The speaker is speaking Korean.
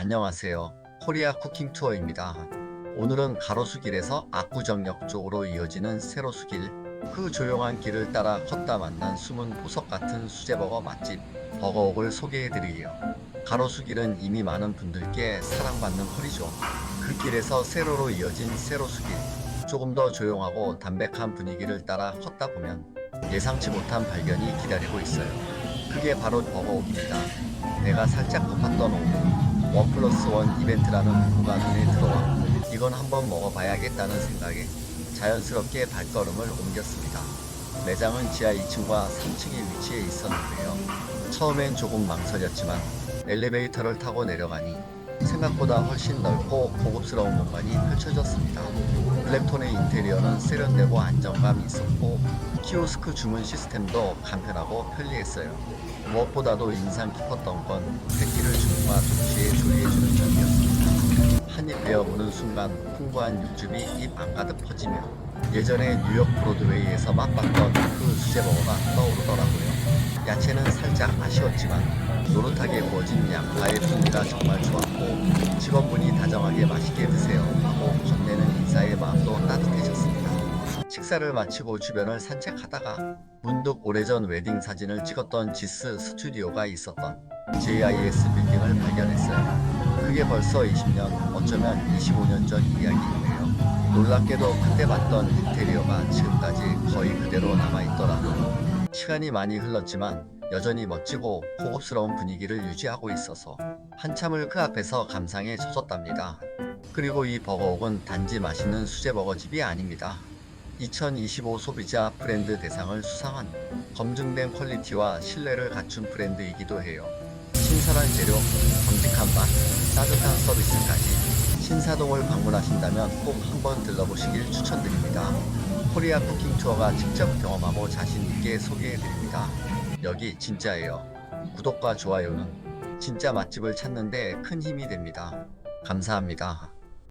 안녕하세요. 코리아 쿠킹 투어입니다. 오늘은 가로수길에서 압구정역 쪽으로 이어지는 세로수길, 그 조용한 길을 따라 걷다 만난 숨은 보석 같은 수제버거 맛집 버거옥을 소개해드리게요. 가로수길은 이미 많은 분들께 사랑받는 거리죠. 그 길에서 세로로 이어진 세로수길, 조금 더 조용하고 담백한 분위기를 따라 걷다 보면 예상치 못한 발견이 기다리고 있어요. 그게 바로 버거옥입니다. 내가 살짝 고팠던 오후 원 플러스 원 이벤트라는 문구가 눈에 들어와 이건 한번 먹어봐야겠다는 생각에 자연스럽게 발걸음을 옮겼습니다. 매장은 지하 2층과 3층에 위치해 있었는데요. 처음엔 조금 망설였지만 엘리베이터를 타고 내려가니 생각보다 훨씬 넓고 고급스러운 공간이 펼쳐졌습니다. 블랙톤의 인테리어는 세련되고 안정감이 있었고 키오스크 주문 시스템도 간편하고 편리했어요. 무엇보다도 인상 깊었던 건 백기를 주문과 동시에 조리해주는 점이었습니다. 한입 베어보는 순간 풍부한 육즙이 입 안가득 퍼지며 예전에 뉴욕 브로드웨이에서 맛봤던 그 수제버거가 떠오르더라고요. 야채는 살짝 아쉬웠지만 노릇하게 구워진 양파의 풍미가 정말 좋았고 직원분이 다정하게 맛있게 드세요 하고 건네는 인사의 마음도 따뜻해졌습니다. 식사를 마치고 주변을 산책하다가 문득 오래전 웨딩 사진을 찍었던 지스 스튜디오가 있었던 JIS 빌딩을 발견했어요. 그게 벌써 20년, 어쩌면 25년 전 이야기인데요. 놀랍게도 그때 봤던 인테리어가 지금까지 거의 그대로 남아있더라고요. 시간이 많이 흘렀지만 여전히 멋지고 고급스러운 분위기를 유지하고 있어서 한참을 그 앞에서 감상에 젖었답니다. 그리고 이 버거옥은 단지 맛있는 수제버거집이 아닙니다. 2025 소비자 브랜드 대상을 수상한 검증된 퀄리티와 신뢰를 갖춘 브랜드이기도 해요. 신선한 재료, 정직한 맛, 따뜻한 서비스까지 신사동을 방문하신다면 꼭 한번 들러보시길 추천드립니다. 코리아 쿠킹 투어가 직접 경험하고 자신 있게 소개해드립니다. 여기 진짜예요. 구독과 좋아요는 진짜 맛집을 찾는데 큰 힘이 됩니다. 감사합니다.